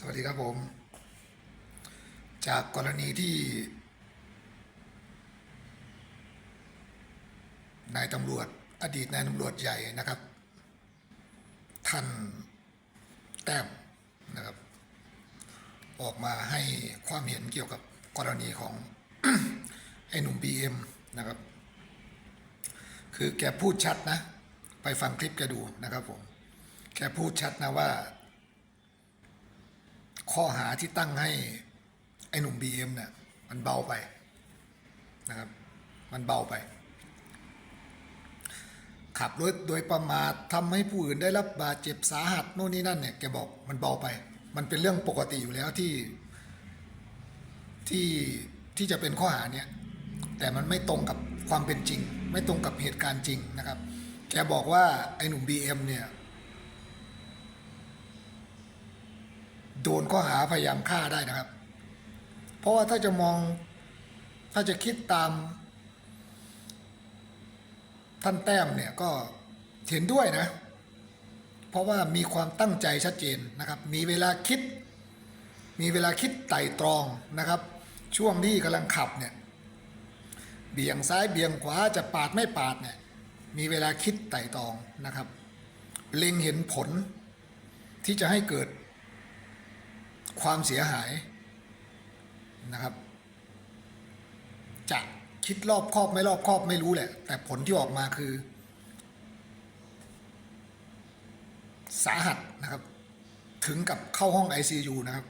สวัสดีครับผม จากกรณีที่ นายตำรวจ อดีตนายตำรวจใหญ่นะครับ ท่านแต้มนะครับ ออกมาให้ความเห็นเกี่ยวกับกรณีของไอ้หนุ่มบีเอ็มนะครับ คือแกพูดชัดนะ ไปฟังคลิปแกดูนะครับผม แกพูดชัดนะว่า ข้อหาที่ตั้งให้ ไอ้หนุ่มบีเอ็มเนี่ย มันเบาไปนะครับ มันเบาไป ขับรถโดยประมาททำให้ผู้อื่นได้รับบาดเจ็บสาหัสโน่นนี่นั่นเนี่ยแกบอกมันเบาไป มันเป็นเรื่องปกติอยู่แล้วที่ที่ที่จะเป็นข้อหาเนี่ยแต่มันไม่ตรงกับความเป็นจริง ไม่ตรงกับเหตุการณ์จริงนะครับ แกบอกว่าไอ้หนุ่มบีเอ็มเนี่ย โดนข้อหาพยายามฆ่าได้นะครับ เพราะว่าถ้าจะมองถ้าจะคิดตาม ท่านแต้มเนี่ยก็เห็นด้วยนะ เพราะว่ามีความตั้งใจชัดเจนนะครับ มีเวลาคิด มีเวลาคิดไต่ตรองนะครับ ช่วงที่กำลังขับเนี่ยเบี่ยงซ้ายเบี่ยงขวาจะปาดไม่ปาดเนี่ยมีเวลาคิดไต่ตรองนะครับ เล็งเห็นผลที่จะให้เกิด ความเสียหายนะครับ จะคิดรอบครอบไม่รอบครอบไม่รู้แหละ แต่ผลที่ออกมาคือ สาหัสนะครับ ถึงกับเข้าห้อง ICU นะครับ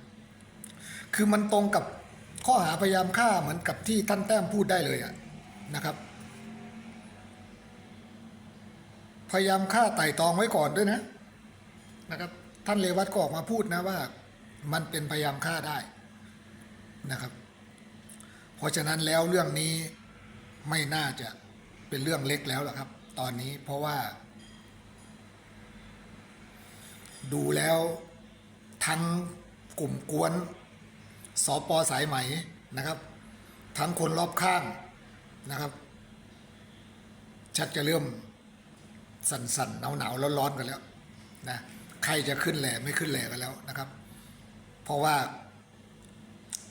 คือมันตรงกับข้อหาพยายามฆ่าเหมือนกับที่ท่านแต้มพูดได้เลยอะนะครับ พยายามฆ่าไต่ตองไว้ก่อนด้วยนะนะครับ ท่านเลวัตก็ออกมาพูดนะว่า มันเป็นพยายามฆ่าได้นะครับ เพราะฉะนั้นแล้วเรื่องนี้ไม่น่าจะเป็นเรื่องเล็กแล้วล่ะครับ ตอนนี้เพราะว่า ดูแล้วทั้งกลุ่มกวนสอปอสายไหมนะครับ ทั้งคนรอบข้างนะครับ ชักจะเริ่มสั่นๆหนาวๆร้อนๆกันแล้วนะใครจะขึ้นแหล่ไม่ขึ้นแหล่กันแล้วนะครับ เพราะว่า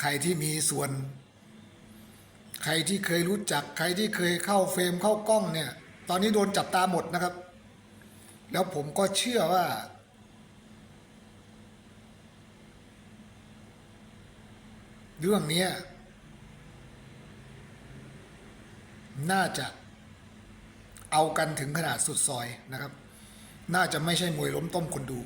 ใครที่มีส่วน ใครที่เคยรู้จัก ใครที่เคยเข้าเฟรมเข้ากล้องเนี่ย ตอนนี้โดนจับตาหมดนะครับ แล้วผมก็เชื่อว่า เรื่องนี้น่าจะเอากันถึงขนาดสุดซอยนะครับ น่าจะไม่ใช่มวยล้มต้มคนดู